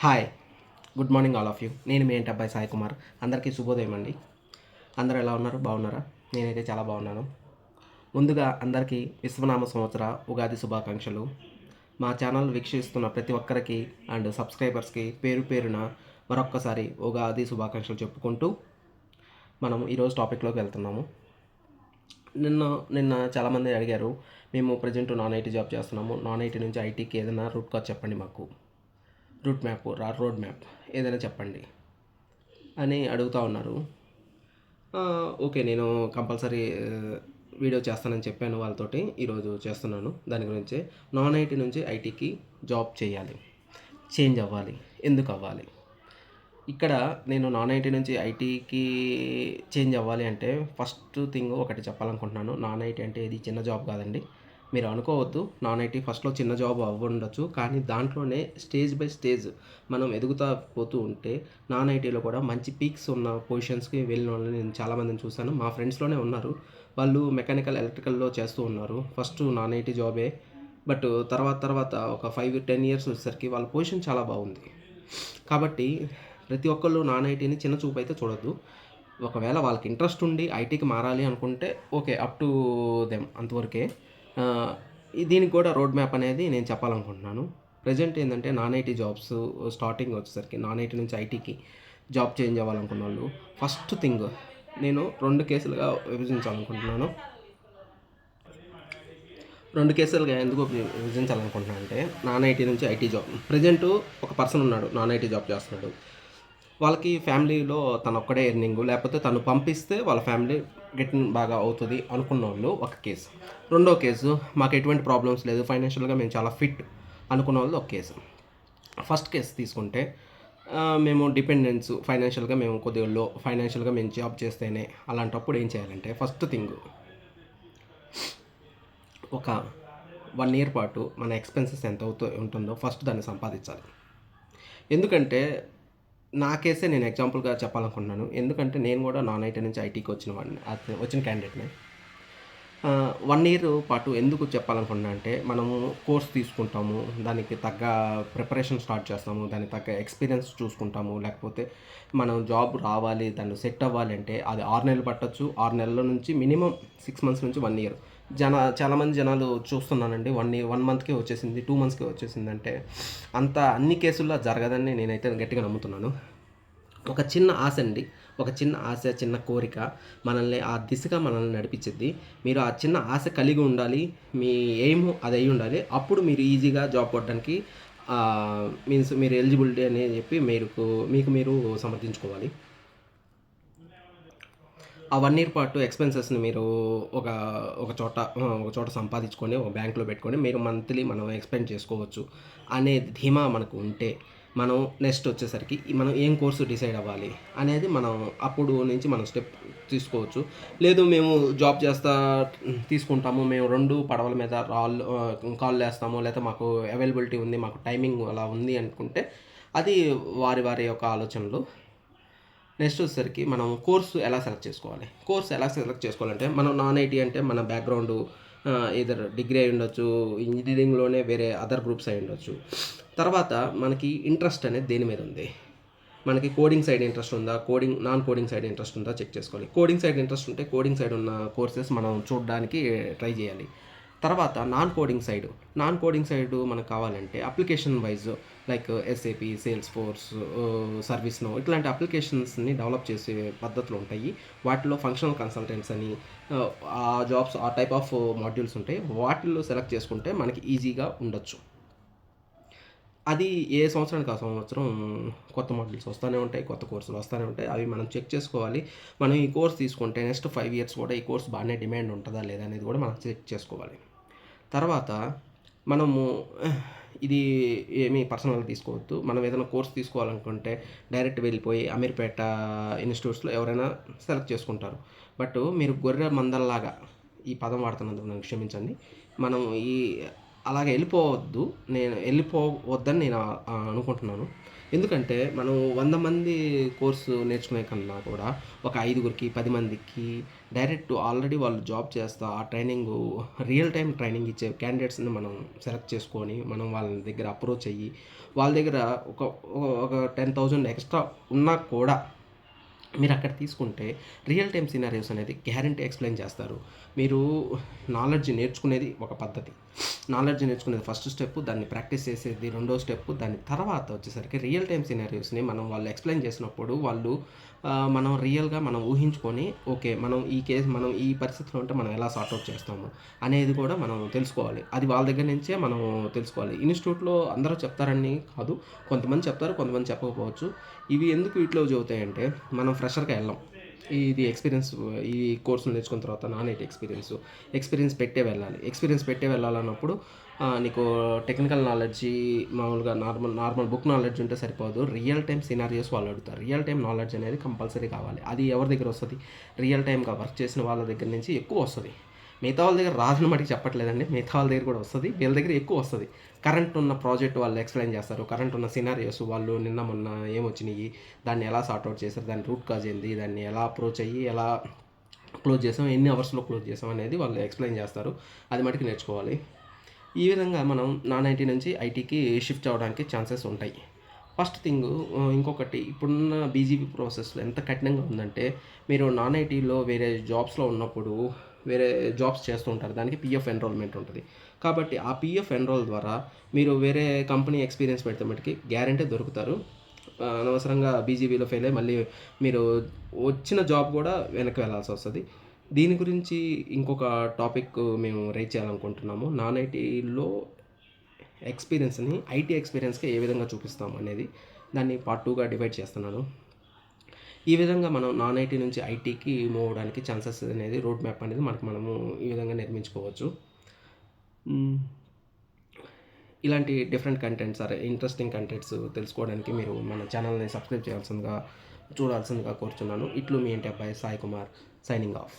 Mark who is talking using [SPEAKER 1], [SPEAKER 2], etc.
[SPEAKER 1] Hi. Good morning all of you. నేను మీ ఏంటి అబ్బాయి సాయి కుమార్. అందరికీ శుభోదయం అండి. అందరూ ఎలా ఉన్నారు? బాగున్నారా? నేనైతే చాలా బాగున్నాను. ముందుగా అందరికీ విశ్వనామ సంవత్సర ఉగాది శుభాకాంక్షలు. మా ఛానల్ వీక్షిస్తున్న ప్రతి ఒక్కరికి అండ్ సబ్స్క్రైబర్స్కి పేరు పేరున మరొక్కసారి ఉగాది శుభాకాంక్షలు చెప్పుకుంటూ మనం ఈరోజు టాపిక్లోకి వెళ్తున్నాము. నిన్న నిన్న చాలామంది అడిగారు మేము ప్రజెంట్ నాన్ ఐటీ జాబ్ చేస్తున్నాము. నాన్ ఐటీ నుంచి ఐటీకి ఏదైనా రూట్ కాజ్ చెప్పండి మాకు. రూట్ మ్యాప్ రా రోడ్ మ్యాప్ ఏదైనా చెప్పండి అని అడుగుతూ ఉన్నారు. ఓకే నేను కంపల్సరీ వీడియో చేస్తానని చెప్పాను వాళ్ళతోటి ఈరోజు చేస్తున్నాను. దాని గురించి నాన్ ఐటీ నుంచి ఐటీకి జాబ్ చేయాలి చేంజ్ అవ్వాలి ఎందుకు అవ్వాలి? ఇక్కడ నేను నాన్ ఐటీ నుంచి ఐటీకి చేంజ్ అవ్వాలి అంటే ఫస్ట్ థింగ్ ఒకటి చెప్పాలనుకుంటున్నాను. నాన్ ఐటీ అంటే ఇది చిన్న జాబ్ కాదండి. మీరు అనుకోవద్దు నాన్ ఐటీ ఫస్ట్లో చిన్న జాబ్ అవ్వండొచ్చు కానీ దాంట్లోనే స్టేజ్ బై స్టేజ్ మనం ఎదుగుతా పోతూ ఉంటే నాన్ ఐటీలో కూడా మంచి పీక్స్ ఉన్న పొజిషన్స్కి వెళ్ళిన వాళ్ళని నేను చాలామందిని చూశాను. మా ఫ్రెండ్స్లోనే ఉన్నారు. వాళ్ళు మెకానికల్ ఎలక్ట్రికల్లో చేస్తూ ఉన్నారు. ఫస్ట్ నాన్ ఐటీ జాబే బట్ తర్వాత తర్వాత ఒక ఫైవ్ టెన్ ఇయర్స్ వచ్చేసరికి వాళ్ళ పొజిషన్ చాలా బాగుంది. కాబట్టి ప్రతి ఒక్కళ్ళు నాన్ ఐటీని చిన్న చూపు అయితే చూడొద్దు. ఒకవేళ వాళ్ళకి ఇంట్రెస్ట్ ఉండి ఐటీకి మారాలి అనుకుంటే ఓకే అప్ టు దెమ్ అంతవరకే. దీనికి కూడా రోడ్ మ్యాప్ అనేది నేను చెప్పాలనుకుంటున్నాను. ప్రజెంట్ ఏంటంటే నాన్ ఐటీ జాబ్స్ స్టార్టింగ్ వచ్చేసరికి నాన్ ఐటీ నుంచి ఐటీకి జాబ్ చేంజ్ అవ్వాలనుకున్న వాళ్ళు ఫస్ట్ థింగ్ నేను రెండు కేసులుగా విభజించాలనుకుంటున్నాను. రెండు కేసులుగా ఎందుకు విభజించాలనుకుంటున్నాను అంటే నాన్ ఐటీ నుంచి ఐటీ జాబ్ ప్రజెంట్ ఒక పర్సన్ ఉన్నాడు నాన్ ఐటీ జాబ్ చేస్తున్నాడు. వాళ్ళకి ఫ్యామిలీలో తను ఒక్కడే ఎర్నింగ్ లేకపోతే తను పంపిస్తే వాళ్ళ ఫ్యామిలీ గెట్ బాగా అవుతుంది అనుకున్న వాళ్ళు ఒక కేసు. రెండో కేసు మాకు ఎటువంటి ప్రాబ్లమ్స్ లేదు ఫైనాన్షియల్గా మేము చాలా ఫిట్ అనుకున్న వాళ్ళు ఒక కేసు. ఫస్ట్ కేసు తీసుకుంటే మేము డిపెండెన్స్ ఫైనాన్షియల్గా మేము కొద్దిగా లో ఫైనాన్షియల్గా మేము జాబ్ చేస్తేనే అలాంటప్పుడు ఏం చేయాలంటే ఫస్ట్ థింగ్ ఒక వన్ ఇయర్ పాటు మన ఎక్స్పెన్సెస్ ఎంత అవుతూ ఉంటుందో ఫస్ట్ దాన్ని సంపాదించాలి. ఎందుకంటే నా కేసే నేను ఎగ్జాంపుల్గా చెప్పాలనుకుంటున్నాను. ఎందుకంటే నేను కూడా నాన్ ఐటీ నుంచి ఐటీకి వచ్చిన వాడిని వచ్చిన క్యాండిడేట్ని వన్ ఇయర్ పాటు ఎందుకు చెప్పాలనుకున్నా అంటే మనము కోర్స్ తీసుకుంటాము దానికి తగ్గ ప్రిపరేషన్ స్టార్ట్ చేస్తాము దానికి తగ్గ ఎక్స్పీరియన్స్ చూసుకుంటాము లేకపోతే మనం జాబ్ రావాలి దాన్ని సెట్ అవ్వాలి అంటే అది ఆరు నెలలు పట్టచ్చు. ఆరు నెలల నుంచి మినిమం సిక్స్ మంత్స్ నుంచి వన్ ఇయర్ జన చాలామంది జనాలు చూస్తున్నానండి. వన్ వన్ మంత్కే వచ్చేసింది టూ మంత్స్కే వచ్చేసింది అంటే అంత అన్ని కేసుల్లో జరగదని నేనైతే గట్టిగా నమ్ముతున్నాను. ఒక చిన్న ఆశ అండి. ఒక చిన్న ఆశ చిన్న కోరిక మనల్ని ఆ దిశగా మనల్ని నడిపించింది మీరు ఆ చిన్న ఆశ కలిగి ఉండాలి మీ ఎయిమ్ అది అయి ఉండాలి. అప్పుడు మీరు ఈజీగా జాబ్ కొట్టడానికి మీన్స్ మీరు ఎలిజిబిలిటీ అని చెప్పి మీరు మీకు మీరు సమర్థించుకోవాలి. ఆ వన్ ఇయర్ పాటు ఎక్స్పెన్సెస్ని మీరు ఒక ఒక చోట ఒక చోట సంపాదించుకొని ఒక బ్యాంక్లో పెట్టుకొని మీరు మంత్లీ మనం ఎక్స్పెండ్ చేసుకోవచ్చు అనే ధీమా మనకు ఉంటే మనం నెక్స్ట్ వచ్చేసరికి మనం ఏం కోర్సు డిసైడ్ అవ్వాలి అనేది మనం అప్పుడు నుంచి మనం స్టెప్ తీసుకోవచ్చు. లేదు మేము జాబ్ చేస్తా తీసుకుంటాము మేము రెండు పడవల మీద రాళ్ళు కాల్ వేస్తాము లేదా మాకు అవైలబిలిటీ ఉంది మాకు టైమింగ్ అలా ఉంది అనుకుంటే అది వారి వారి యొక్క ఆలోచనలు. నెక్స్ట్ వచ్చేసరికి మనం కోర్సు ఎలా సెలెక్ట్ చేసుకోవాలి? కోర్సు ఎలా సెలెక్ట్ చేసుకోవాలంటే మనం నాన్ ఐటీ అంటే మన బ్యాక్గ్రౌండ్ ఇదర్ డిగ్రీ అయి ఉండొచ్చు ఇంజనీరింగ్లోనే వేరే అదర్ గ్రూప్స్ అయి ఉండొచ్చు. తర్వాత మనకి ఇంట్రెస్ట్ అనేది దేని మీద ఉంది? మనకి కోడింగ్ సైడ్ ఇంట్రెస్ట్ ఉందా? Coding non coding side interest ఉందా? చెక్ చేసుకోవాలి. కోడింగ్ సైడ్ ఇంట్రెస్ట్ ఉంటే కోడింగ్ సైడ్ ఉన్న కోర్సెస్ మనం చూడడానికి ట్రై చేయాలి. తర్వాత non coding side non coding side మనకు కావాలంటే application wise like SAP Salesforce ServiceNow ఇట్లాంటి అప్లికేషన్స్ని డెవలప్ చేసే పద్ధతులు ఉంటాయి. వాటిలో ఫంక్షనల్ కన్సల్టెంట్స్ అని uh, ఆ, జాబ్స్ ఆ టైప్ ఆఫ్ మాడ్యూల్స్ ఉంటాయి. వాటిల్లో సెలెక్ట్ చేసుకుంటే మనకి ఈజీగా ఉండొచ్చు. అది ఏ సంవత్సరానికి ఆ సంవత్సరం కొత్త మోడల్స్ వస్తూనే ఉంటాయి కొత్త కోర్సులు వస్తూనే ఉంటాయి. అవి మనం చెక్ చేసుకోవాలి. మనం ఈ కోర్స్ తీసుకుంటే నెక్స్ట్ ఫైవ్ ఇయర్స్ కూడా ఈ కోర్స్ బాగానే డిమాండ్ ఉంటుందా లేదా అనేది కూడా మనం చెక్ చేసుకోవాలి. తర్వాత మనము ఇది ఏమీ పర్సనల్గా తీసుకోవద్దు. మనం ఏదైనా కోర్స్ తీసుకోవాలనుకుంటే డైరెక్ట్ వెళ్ళిపోయి అమీర్పేట ఇన్స్టిట్యూట్స్లో ఎవరైనా సెలెక్ట్ చేసుకుంటారు. బట్ మీరు గొర్రె మందల్లాగా ఈ పదం వాడుతున్నందుకు నన్ను క్షమించండి. మనం ఈ అలాగ వెళ్ళిపోవద్దు. నేను వెళ్ళిపోవద్దని నేను అనుకుంటున్నాను. ఎందుకంటే మనం వంద మంది కోర్సు నేర్చుకునే కన్నా కూడా ఒక ఐదుగురికి పది మందికి డైరెక్ట్ ఆల్రెడీ వాళ్ళు జాబ్ చేస్తా ఆ ట్రైనింగ్ రియల్ టైం ట్రైనింగ్ ఇచ్చే క్యాండిడేట్స్ని మనం సెలెక్ట్ చేసుకొని మనం వాళ్ళ దగ్గర అప్రోచ్ అయ్యి వాళ్ళ దగ్గర ఒక- ఒక టెన్ థౌజండ్ ఎక్స్ట్రా ఉన్నా కూడా మీరు అక్కడ తీసుకుంటే రియల్ టైం సినారియోస్ అనేది గ్యారంటీ ఎక్స్ప్లెయిన్ చేస్తారు. మీరు నాలెడ్జ్ నేర్చుకునేది ఒక పద్ధతి. నాలెడ్జ్ నేర్చుకునేది ఫస్ట్ స్టెప్ దాన్ని ప్రాక్టీస్ చేసేది రెండో స్టెప్ దాని తర్వాత వచ్చేసరికి రియల్ టైం సినారియోస్ని మనం వాళ్ళు ఎక్స్ప్లెయిన్ చేసినప్పుడు వాళ్ళు మనం రియల్గా మనం ఊహించుకొని ఓకే మనం ఈ కేసు మనం ఈ పరిస్థితిలో ఉంటే మనం ఎలా సార్ట్అవుట్ చేస్తాము అనేది కూడా మనం తెలుసుకోవాలి. అది వాళ్ళ దగ్గర నుంచే మనం తెలుసుకోవాలి. ఇన్స్టిట్యూట్లో అందరూ చెప్తారని కాదు. కొంతమంది చెప్తారు కొంతమంది చెప్పకపోవచ్చు. ఇవి ఎందుకు వీటిలో చదువుతాయంటే మనం ఫ్రెషర్గా వెళ్ళాం. ఇది ఎక్స్పీరియన్స్ ఈ కోర్సులు నేర్చుకున్న తర్వాత నాన్ ఐటీ ఎక్స్పీరియన్స్ ఎక్స్పీరియన్స్ పెట్టే వెళ్ళాలి. ఎక్స్పీరియన్స్ పెట్టే వెళ్ళాలన్నప్పుడు నీకు టెక్నికల్ నాలెడ్జ్ మామూలుగా నార్మల్ నార్మల్ బుక్ నాలెడ్జ్ ఉంటే సరిపోదు. రియల్ టైం సినారియోస్ వాళ్ళు అడుగుతారు. రియల్ టైం నాలెడ్జ్ అనేది కంపల్సరీ కావాలి. అది ఎవరి దగ్గర వస్తుంది? రియల్ టైంగా వర్క్ చేసిన వాళ్ళ దగ్గర నుంచి ఎక్కువ వస్తుంది. మిగతా వాళ్ళ దగ్గర రాదని మటుకు చెప్పట్లేదండి. మిగతా వాళ్ళ దగ్గర కూడా వస్తుంది. వీళ్ళ దగ్గర ఎక్కువ వస్తుంది. కరెంట్ ఉన్న ప్రాజెక్ట్ వాళ్ళు ఎక్స్ప్లెయిన్ చేస్తారు. కరెంట్ ఉన్న సినారియోస్ వాళ్ళు నిన్న మొన్న ఏమొచ్చినాయి? దాన్ని ఎలా సార్ట్అవుట్ చేశారు? దాని రూట్ కాజ్ ఏంది? దాన్ని ఎలా అప్రోచ్ అయ్యి ఎలా క్లోజ్ చేసాం? ఎన్ని అవర్స్లో క్లోజ్ చేసాం? అనేది వాళ్ళు ఎక్స్ప్లెయిన్ చేస్తారు. అది మటుకు నేర్చుకోవాలి. ఈ విధంగా మనం నాన్ ఐటీ నుంచి ఐటీకి షిఫ్ట్ అవ్వడానికి ఛాన్సెస్ ఉంటాయి. ఫస్ట్ థింగ్ ఇంకొకటి ఇప్పుడున్న బీజీపీ ప్రాసెస్లో ఎంత కఠినంగా ఉందంటే మీరు నాన్ ఐటీలో వేరే జాబ్స్లో ఉన్నప్పుడు వేరే జాబ్స్ చేస్తుంటారు. దానికి పిఎఫ్ ఎన్రోల్మెంట్ ఉంటుంది. కాబట్టి ఆ పిఎఫ్ ఎన్రోల్ ద్వారా మీరు వేరే కంపెనీ ఎక్స్పీరియన్స్ పెడితే మటుకి గ్యారంటీ దొరుకుతారు. అనవసరంగా బీజీబీలో ఫెయిల్ అయ్యి మళ్ళీ మీరు వచ్చిన జాబ్ కూడా వెనక్కి వెళ్ళాల్సి వస్తుంది. దీని గురించి ఇంకొక టాపిక్ మేము రైజ్ చేయాలనుకుంటున్నాము. నాన్ ఐటీలో ఎక్స్పీరియన్స్ని ఐటీ ఎక్స్పీరియన్స్కి ఏ విధంగా చూపిస్తాం అనేది దాన్ని పార్ట్ టూగా డివైడ్ చేస్తున్నాను. ఈ విధంగా మనం నాన్ ఐటీ నుంచి ఐటీకి మూవ్ అవడానికి ఛాన్సెస్ అనేది రోడ్ మ్యాప్ అనేది మనకు మనము ఈ విధంగా నిర్మించుకోవచ్చు. ఇలాంటి different contents or interesting contents తెలుసుకోవడానికి మీరు మన ఛానల్ని సబ్స్క్రైబ్ చేయాల్సిందిగా చూడాల్సిందిగా కోరుచున్నాను. ఇట్లు మీ ఇంటి అబ్బాయి సాయి కుమార్ సైనింగ్ ఆఫ్.